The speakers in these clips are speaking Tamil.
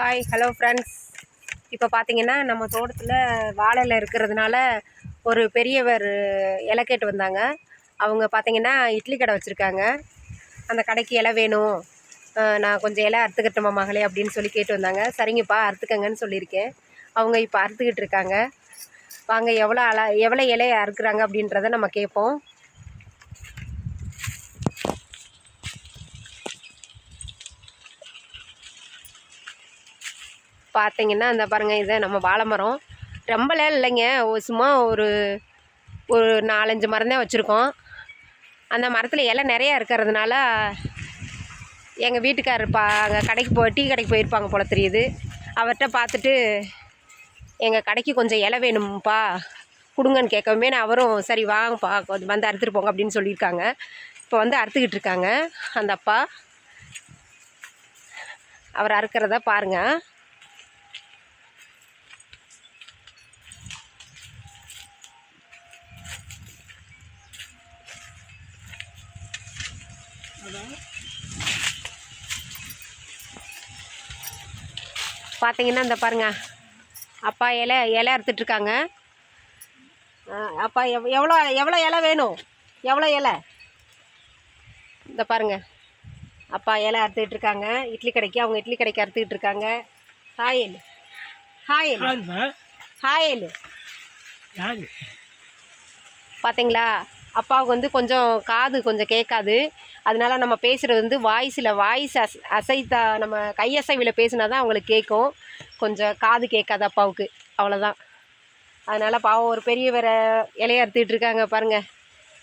ஹாய் ஹலோ ஃப்ரெண்ட்ஸ் இப்போ பார்த்தீங்கன்னா நம்ம தோட்டத்தில் வாழை இருக்கிறதுனால ஒரு பெரியவர் இலை கேட்டு வந்தாங்க. அவங்க பார்த்தீங்கன்னா இட்லி கடை வச்சுருக்காங்க. அந்த கடைக்கு இலை வேணும். நான் கொஞ்சம் இலை அறுத்துக்கட்டுமா மகளே அப்படின்னு சொல்லி கேட்டு வந்தாங்க. சரிங்கப்பா அறுத்துக்கங்கன்னு சொல்லியிருக்கேன். அவங்க இப்போ அறுத்துக்கிட்டு இருக்காங்க. வாங்க எவ்வளோ அல எவ்வளோ இலையை அறுக்குறாங்க அப்படின்றத நம்ம கேட்போம். பார்த்தீங்கன்னா இந்த பாருங்கள் இதை நம்ம வாழை மரம் ரொம்பலாம் இல்லைங்க சும்மா ஒரு ஒரு நாலஞ்சு மரம் தான் வச்சுருக்கோம். அந்த மரத்தில் இலை நிறையா இருக்கிறதுனால எங்கள் வீட்டுக்காரர் பா அங்கே கடைக்கு போய் டீ கடைக்கு போயிருப்பாங்க போல தெரியுது. அவர்கிட்ட பார்த்துட்டு எங்கள் கடைக்கு கொஞ்சம் இலை வேணும்ப்பா கொடுங்கன்னு கேட்கவுமே நான் அவரும் சரி வாங்கப்பா. கொஞ்சம் வந்து அறுத்துட்டு போங்க அப்படின்னு சொல்லியிருக்காங்க. இப்போ வந்து அறுத்துக்கிட்டு இருக்காங்க. அந்த அப்பா அவர் அறுக்கிறத பாருங்கள் பார்த்தீங்கன்னா இந்த பாருங்க. அப்பா இலை இலை அறுத்துட்ருக்காங்க அப்பா எவ் எவ்வளோ எவ்வளோ இலை வேணும்? எவ்வளோ இலை? இந்த பாருங்க. அப்பா இலை அறுத்துக்கிட்டு இருக்காங்க. இட்லி கடைக்கு அவங்க இட்லி கடைக்கு அறுத்துக்கிட்டு இருக்காங்க. ஹாயில் ஹாயில் ஹாயில் பார்த்தீங்களா அப்பாவுக்கு வந்து கொஞ்சம் காது கொஞ்சம் கேட்காது. அதனால நம்ம பேசுகிறது வந்து வாய்ஸில் வாய்ஸ் அஸ் அசைத்தா நம்ம கையசைவில் பேசினா தான் அவங்களுக்கு கேட்கும். கொஞ்சம் காது கேட்காது அப்பாவுக்கு. அவ்வளோதான் அதனால் பாவம் ஒரு பெரியவரை இலைய அறுத்துட்டு இருக்காங்க பாருங்கள்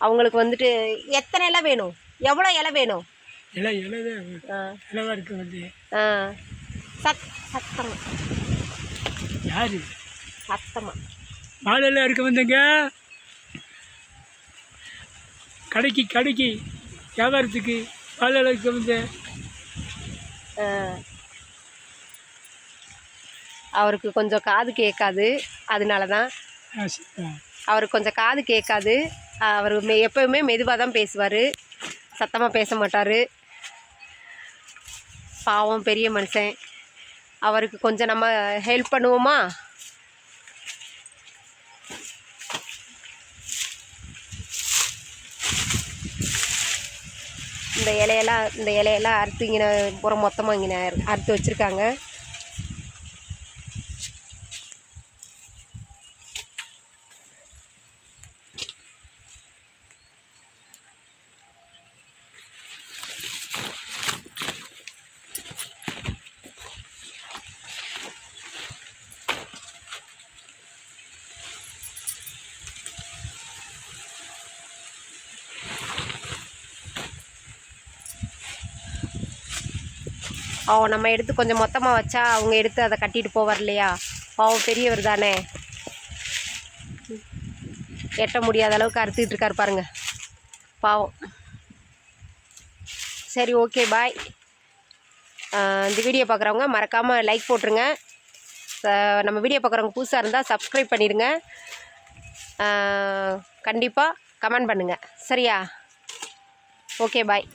அவங்களுக்கு வந்துட்டு எத்தனை இலை வேணும்? எவ்வளோ இலை வேணும்? இலை இலை ஆ. இலவா இருக்க வந்து. ஆ. சத் சத்தமாக யாரு? சத்தமாக வாழையில இருக்க வந்தங்க. கடைக்கு கடைக்கு. வியாபாரத்துக்கு வந்தேன் ஆ. அவருக்கு கொஞ்சம் காது கேட்காது. அதனால தான். அவருக்கு கொஞ்சம் காது கேட்காது. அவர் மெ எப்போவுமே மெதுவாக தான் பேசுவார். சத்தமாக பேச மாட்டார். பாவம் பெரிய மனுஷன். அவருக்கு கொஞ்சம் நம்ம ஹெல்ப் பண்ணுவோமா? இந்த இலையெல்லாம் இந்த இலையெல்லாம் அறுத்து இங்கே புறம் மொத்தமாக இங்கே அறுத்து வச்சுருக்காங்க. அவன் நம்ம எடுத்து கொஞ்சம் மொத்தமாக வச்சா அவங்க எடுத்து அதை கட்டிட்டு போவார் இல்லையா பாவம் பெரியவர் தானே. எட்ட முடியாத அளவுக்கு அறுத்துக்கிட்டு இருக்காரு பாருங்க. பாவம். சரி ஓகே பாய் இந்த வீடியோ பார்க்குறவங்க மறக்காமல் லைக் போட்டுருங்க. நம்ம வீடியோ பார்க்குறவங்க புதுசாக இருந்தால் சப்ஸ்கிரைப் பண்ணிடுங்க. கண்டிப்பாக கமெண்ட் பண்ணுங்கள் சரியா? Okay bye